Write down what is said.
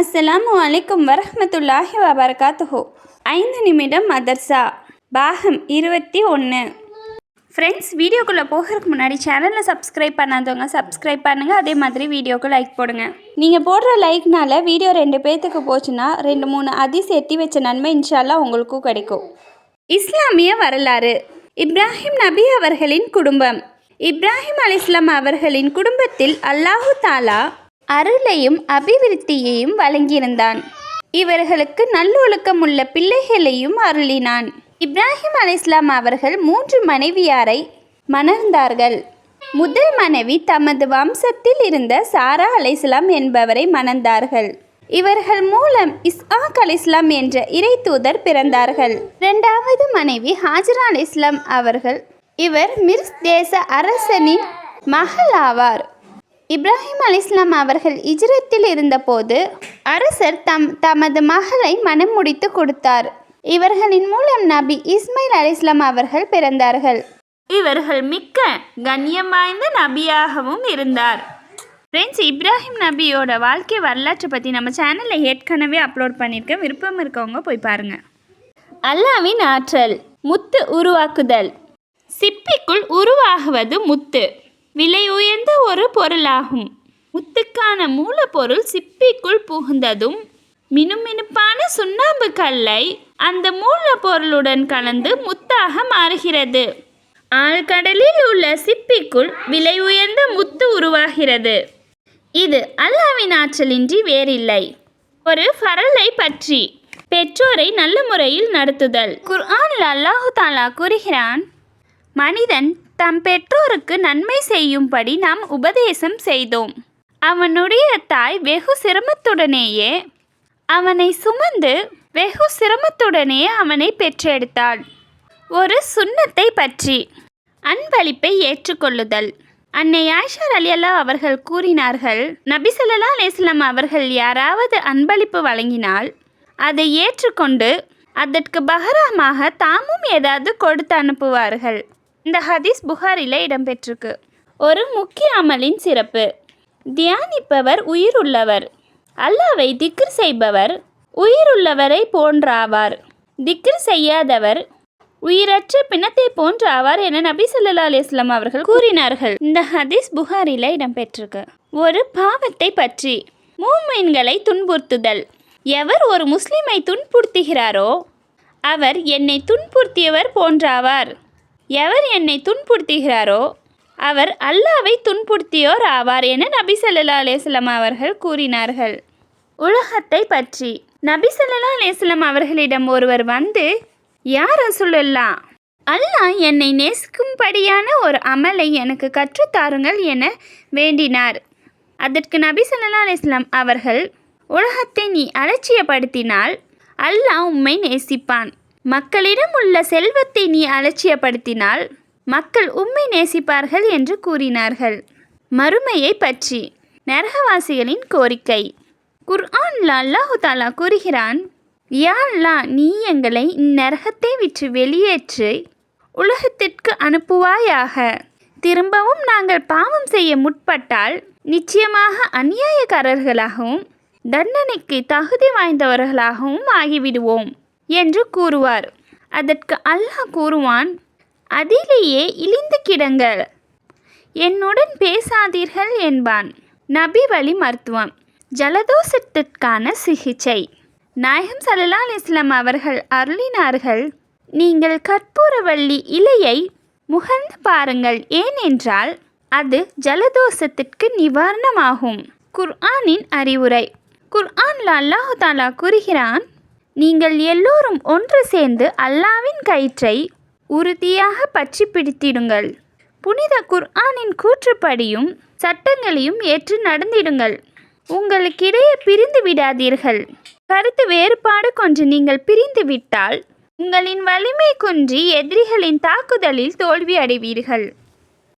அஸ்ஸலாமு அலைக்கும் வரஹமத்துல்லாஹி வபரகாத்துஹு. ஐந்து நிமிடம் மதர்சா. பாகம் இருபத்தி ஒன்று ஃப்ரெண்ட்ஸ் வீடியோக்குள்ளே போகிறதுக்கு முன்னாடி சேனலை சப்ஸ்கிரைப் பண்ணாதவங்க சப்ஸ்கிரைப் பண்ணுங்கள் அதே மாதிரி வீடியோக்கு லைக் போடுங்க. நீங்கள் போடுற லைக்னால வீடியோ ரெண்டு பேர்த்துக்கு போச்சுன்னா ரெண்டு மூணு அதிஸ் எட்டி வச்ச நன்மை இன்ஷால்லா உங்களுக்கும் கிடைக்கும். இஸ்லாமிய வரலாறு. இப்ராஹிம் நபி அவர்களின் குடும்பம். இப்ராஹிம் அலிஸ்லாம் அவர்களின் குடும்பத்தில் அல்லாஹு தாலா அருளையும் அபிவிருத்தியையும் வழங்கியிருந்தான். இவர்களுக்கு நல்லொழுக்கம் உள்ள பிள்ளைகளையும் அருளினான். இப்ராஹிம் அலிஸ்லாம் அவர்கள் மூன்று மனைவியாரை மணர்ந்தார்கள் முதல் மனைவி தமது வம்சத்தில் இருந்த சாரா அலிஸ்லாம் என்பவரை மணந்தார்கள். இவர்கள் மூலம் இஸ்ஆக் அலிஸ்லாம் என்ற இறை தூதர் பிறந்தார்கள். இரண்டாவது மனைவி ஹாஜரா அலிஸ்லாம் அவர்கள் இவர் மிர்ஸ் தேச அரசனின் மகள் ஆவார் இப்ராஹிம் அலிஸ்லாம் அவர்கள் இஜ்ரத்தில் இருந்தபோது அரசர் தம் தமது மகளை மனம் முடித்து கொடுத்தார். இவர்களின் மூலம் நபி இஸ்மைல் அலிஸ்லாம் அவர்கள் பிறந்தார்கள். இவர்கள் மிக்க கண்ணியம் வாய்ந்த நபியாகவும் இருந்தார். ஃப்ரெண்ட்ஸ் இப்ராஹிம் நபியோட வாழ்க்கை வரலாற்றை பற்றி நம்ம சேனலில் ஏற்கனவே அப்லோட் பண்ணியிருக்கேன் விருப்பம் இருக்கவங்க போய் பாருங்கள் அல்லாவின் ஆற்றல் முத்து உருவாக்குதல். சிப்பிக்குள் உருவாகுவது முத்து. விலை உயர்ந்த ஒரு பொருளாகும். முத்துக்கான மூலப்பொருள் சிப்பிக்குள் புகுந்ததும் மினுமினுப்பான சுண்ணாம்பு கல்லை அந்த மூலப்பொருளுடன் கலந்து முத்தாக மாறுகிறது. ஆழ்கடலில் உள்ள சிப்பிக்குள் விலை உயர்ந்த முத்து உருவாகிறது. இது அல்லாவின் ஆற்றலின்றி வேறில்லை. ஒரு ஃபரலை பற்றி பெற்றோரை நல்ல முறையில் நடத்துதல். குர்ஆனில் அல்லாஹு தாலா கூறுகிறான் மனிதன் தம் பெற்றோருக்கு நன்மை செய்யும்படி நாம் உபதேசம் செய்தோம். அவனுடைய தாய் வெகு சிரமத்துடனேயே அவனை சுமந்து வெகு சிரமத்துடனே அவனை பெற்றெடுத்தாள். ஒரு சுண்ணத்தை பற்றி அன்பளிப்பை ஏற்றுக்கொள்ளுதல். அன்னை ஆயிஷார் அலியல்லா அவர்கள் கூறினார்கள் நபிசல்லா அலிஸ்லாம் அவர்கள் யாராவது அன்பளிப்பு வழங்கினால் அதை ஏற்றுக்கொண்டு அதற்கு பகரமாக தாமும் ஏதாவது கொடுத்து அனுப்புவார்கள். இந்த ஹதீஸ் புகாரில் இடம்பெற்றிருக்கு. ஒரு முக்கிய அமலின் சிறப்பு. தியானிப்பவர் உயிருள்ளவர். அல்லாவை திக்ர் செய்பவர் உயிருள்ளவரை போன்றாவார். திக்ர் செய்யாதவர் உயிரற்ற பிணத்தை போன்றாவார் என நபி சொல்லா அலிஸ்லாம் அவர்கள் கூறினார்கள். இந்த ஹதீஸ் புகாரில் இடம்பெற்றிருக்கு. ஒரு பாவத்தை பற்றி. மூமீன்களை துன்புறுத்துதல். எவர் ஒரு முஸ்லிமை துன்புறுத்துகிறாரோ அவர் என்னை துன்புறுத்தியவர் போன்றாவார். எவர் என்னை துன்புறுத்துகிறாரோ அவர் அல்லாவை துன்புறுத்தியோர் ஆவார் என நபி சல்லா அலேஸ்லம் அவர்கள் கூறினார்கள். உலகத்தை பற்றி நபி சல்லா அலேஸ்லம் அவர்களிடம் ஒருவர் வந்து யார் சொல்லலாம் அல்லாஹ் என்னை நேசிக்கும்படியான ஒரு அமலை எனக்கு கற்றுத்தாருங்கள் என வேண்டினார். அதற்கு நபி சல்லா அலிஸ்லாம் அவர்கள் உலகத்தை நீ அலட்சியப்படுத்தினால் அல்லாஹ் உம்மை நேசிப்பான். மக்களிடம் உள்ள செல்வத்தை நீ அலட்சியப்படுத்தினால் மக்கள் உம்மை நேசிப்பார்கள் என்று கூறினார்கள். மறுமையை பற்றி நரகவாசிகளின் கோரிக்கை. குர்ஆன்ல அல்லாஹு தாலா கூறுகிறான் யா அல்லா நீ எங்களை இந்நரகத்தை விற்று வெளியேற்றி உலகத்திற்கு அனுப்புவாயாக. திரும்பவும் நாங்கள் பாவம் செய்ய முற்பட்டால் நிச்சயமாக அநியாயக்காரர்களாகவும் தண்டனைக்கு தகுதி வாய்ந்தவர்களாகவும் ஆகிவிடுவோம். என்று கூறுவார். அதற்கு அல்லாஹ் கூறுவான் அதிலேயே இழிந்து கிடங்கள். என்னுடன் பேசாதீர்கள் என்பான். நபி வழி மருத்துவம். ஜலதோஷத்திற்கான சிகிச்சை. நாயகம் சல்லா இஸ்லாம் அவர்கள் அருளினார்கள் நீங்கள் கற்பூரவள்ளி இலையை முகர்ந்து பாருங்கள். ஏனென்றால் அது ஜலதோஷத்திற்கு நிவாரணமாகும். குர்ஆனின் அறிவுரை. குர்ஆன்ல அல்லாஹு தாலா கூறுகிறான் நீங்கள் எல்லோரும் ஒன்று சேர்ந்து அல்லாவின் கயிற்றை உறுதியாக பற்றி பிடித்திடுங்கள். புனித குர்ஆனின் கூற்றுப்படியும் சட்டங்களையும் ஏற்று நடந்திடுங்கள். உங்களுக்கிடையே பிரிந்து விடாதீர்கள். கருத்து வேறுபாடு கொன்று நீங்கள் பிரிந்து விட்டால் உங்களின் வலிமை குன்றி எதிரிகளின் தாக்குதலில் தோல்வி அடைவீர்கள்.